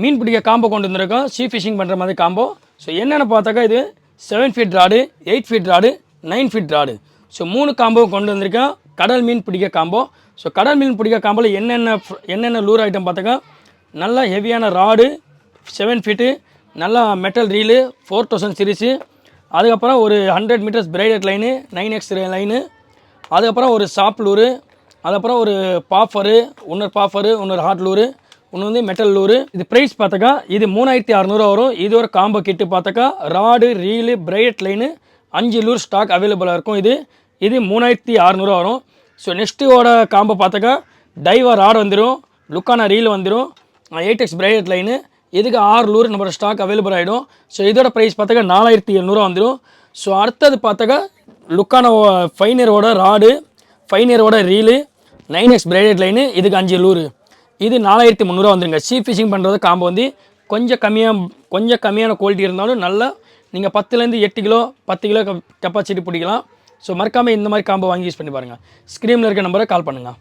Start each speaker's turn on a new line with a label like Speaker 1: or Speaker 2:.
Speaker 1: மீன் பிடிக்க காம்போ கொண்டு வந்திருக்கோம். சீ ஃபிஷிங் பண்ணுற மாதிரி காம்போ. ஸோ என்னென்னு பார்த்தாக்கா இது seven feet rod eight feet rod nine feet rod so மூணு காம்போ கொண்டு வந்திருக்கோம். கடல் மீன் பிடிக்க காம்போ. ஸோ கடல் மீன் பிடிக்க காம்போவில் என்னென்ன என்னென்ன லூர் ஐட்டம் பார்த்தாக்கா நல்ல ஹெவியான ராடு செவன் ஃபீட்டு நல்லா metal reel four thousand series அதுக்கப்புறம் ஒரு hundred meters braided line nine X line அதுக்கப்புறம் ஒரு சாப் லூரு அதுக்கப்புறம் ஒரு பாஃபரு இன்னொரு பாஃபரு இன்னொரு ஹாட் லூரு ஒன்று வந்து மெட்டல் லூரு. இது ப்ரைஸ் பார்த்தாக்கா இது மூணாயிரத்தி அறநூறுவா வரும். இது ஒரு காம்போ கிட்டு பார்த்தாக்கா ராடு ரீலு பிரைட் லைனு அஞ்சு லூர் ஸ்டாக் அவைலபிளாக இருக்கும் இது. இது மூணாயிரத்தி அறநூறுவா வரும். ஸோ நெக்ஸ்ட்டோட காம்போ பார்த்தாக்கா டைவர் ராடு வந்துடும் லுக்கான ரீல் வந்துடும் எயிட் எக்ஸ் லைனு இதுக்கு ஆறு லூர் நம்மளோட ஸ்டாக் அவைலபிள் ஆகிடும் ஸோ இதோட ப்ரைஸ் பார்த்தாக்கா நாலாயிரத்தி எழுநூறுவா வந்துடும் ஸோ அடுத்தது பார்த்தாக்கா லுக்கான ஃபைனரோட rod ஃபைனரோட reel nine X braided line இதுக்கு அஞ்சு லூரு. இது நாலாயிரத்தி முந்நூறுவா வந்துருங்க. சீ ஃபிஷிங் பண்ணுறது காம்போ வந்து கொஞ்சம் கம்மியாக கொஞ்சம் கம்மியான குவாலிட்டி இருந்தாலும் நல்லா நீங்கள் பத்துலேருந்து எட்டு கிலோ பத்து கிலோ கெப்பாசிட்டி பிடிக்கலாம். ஸோ மறக்காமல் இந்த மாதிரி காம்போ வாங்கி யூஸ் பண்ணி பாருங்கள் ஸ்க்ரீனில் இருக்க நம்பரை கால் பண்ணுங்கள்